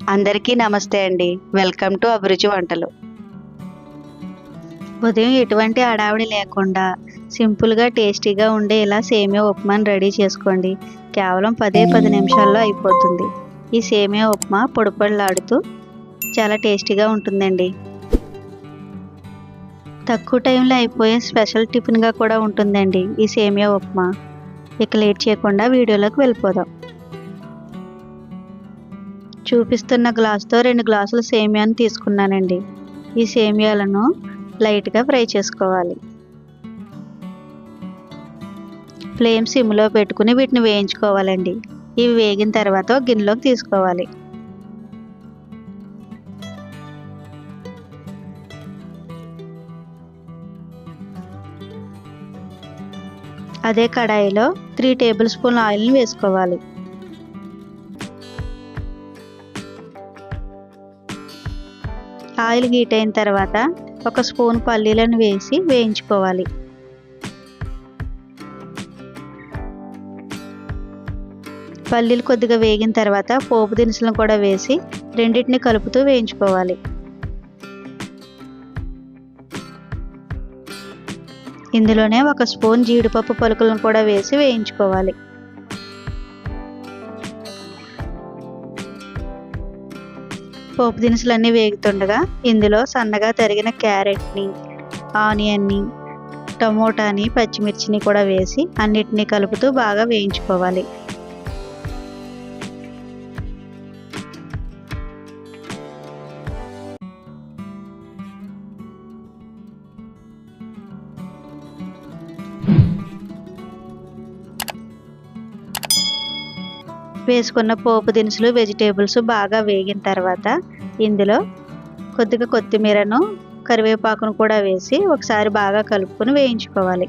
అందరికీ నమస్తే అండి. వెల్కమ్ టు అభిరుచి వంటలు. ఉదయం ఎటువంటి అడావిడి లేకుండా సింపుల్గా టేస్టీగా ఉండే ఇలా సేమియా ఉప్మాని రెడీ చేసుకోండి. కేవలం పదే పది నిమిషాల్లో అయిపోతుంది. ఈ సేమియా ఉప్మా పొడిపొడిలాడుతూ చాలా టేస్టీగా ఉంటుందండి. తక్కువ టైంలో అయిపోయే స్పెషల్ టిఫిన్గా కూడా ఉంటుందండి ఈ సేమియా ఉప్మా. ఇక లేట్ చేయకుండా వీడియోలోకి వెళ్ళిపోదాం. చూపిస్తున్న గ్లాస్తో రెండు గ్లాసులు సేమియాను తీసుకున్నానండి. ఈ సేమియాలను లైట్గా ఫ్రై చేసుకోవాలి. ఫ్లేమ్ సిమ్లో పెట్టుకుని వీటిని వేయించుకోవాలండి. ఇవి వేగిన తర్వాత గిన్నెలోకి తీసుకోవాలి. అదే కడాయిలో త్రీ టేబుల్ స్పూన్ ఆయిల్ని వేసుకోవాలి. ఆయిల్ హీట్ అయిన తర్వాత ఒక స్పూన్ పల్లీలను వేసి వేయించుకోవాలి. పల్లీలు కొద్దిగా వేగిన తర్వాత పోపు దినుసులను కూడా వేసి రెండింటిని కలుపుతూ వేయించుకోవాలి. ఇందులోనే ఒక స్పూన్ జీడిపప్పు పలుకులను కూడా వేసి వేయించుకోవాలి. పోపు దినుసులన్నీ వేగుతుండగా ఇందులో సన్నగా తరిగిన క్యారెట్ని ఆనియన్ని టమోటాని పచ్చిమిర్చిని కూడా వేసి అన్నిటినీ కలుపుతూ బాగా వేయించుకోవాలి. వేసుకున్న పోపు దినుసులు వెజిటేబుల్స్ బాగా వేగిన తర్వాత ఇందులో కొద్దిగా కొత్తిమీరను కరివేపాకును కూడా వేసి ఒకసారి బాగా కలుపుకొని వేయించుకోవాలి.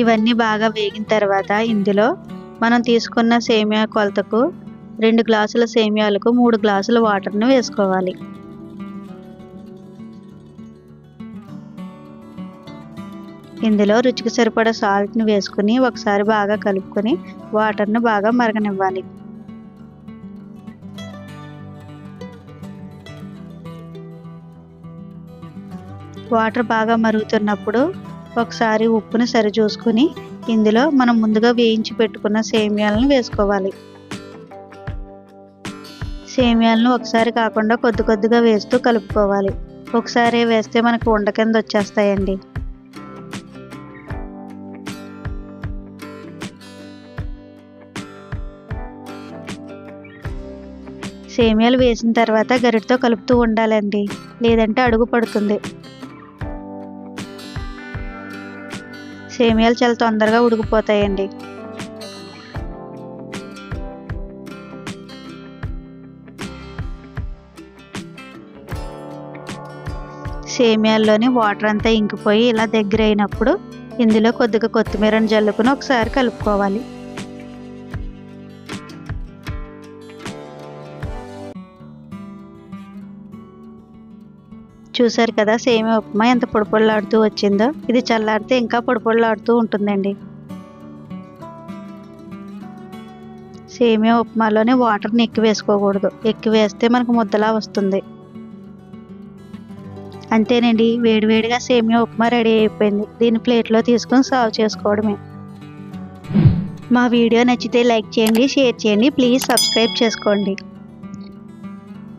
ఇవన్నీ బాగా వేగిన తర్వాత ఇందులో మనం తీసుకున్న సేమియా కొలతకు రెండు గ్లాసుల సేమియాలకు మూడు గ్లాసుల వాటర్ను వేసుకోవాలి. ఇందులో రుచికి సరిపడా సాల్ట్ని వేసుకుని ఒకసారి బాగా కలుపుకొని వాటర్ను బాగా మరగనివ్వాలి. వాటర్ బాగా మరుగుతున్నప్పుడు ఒకసారి ఉప్పుని సరిచూసుకుని ఇందులో మనం ముందుగా వేయించి పెట్టుకున్న సేమియాలను వేసుకోవాలి. సేమియాలను ఒకసారి కాకుండా కొద్ది కొద్దిగా వేస్తూ కలుపుకోవాలి. ఒకసారి వేస్తే మనకు ఉండ కింద వచ్చేస్తాయండి. సేమియాలు వేసిన తర్వాత గరిటతో కలుపుతూ ఉండాలండి. లేదంటే అడుగు పడుతుంది. సేమియాలు చాలా తొందరగా ఉడికిపోతాయండి. సేమియాల్లోని వాటర్ అంతా ఇంకిపోయి ఇలా దగ్గర అయినప్పుడు ఇందులో కొద్దిగా కొత్తిమీరను జల్లుకుని ఒకసారి కలుపుకోవాలి. చూసారు కదా సేమియా ఉప్మా ఎంత పొడిపొడలాడుతూ వచ్చిందో. ఇది చల్లారితే ఇంకా పొడిపొడలాడుతూ ఉంటుందండి. సేమియా ఉప్మాలోనే వాటర్ని ఎక్కువ వేసుకోకూడదు. ఎక్కువ వేస్తే మనకు ముద్దలా వస్తుంది. అంతేనండి వేడివేడిగా సేమియా ఉప్మా రెడీ అయిపోయింది. దీన్ని ప్లేట్లో తీసుకొని సర్వ్ చేసుకోవడమే. మా వీడియో నచ్చితే లైక్ చేయండి షేర్ చేయండి ప్లీజ్ సబ్స్క్రైబ్ చేసుకోండి.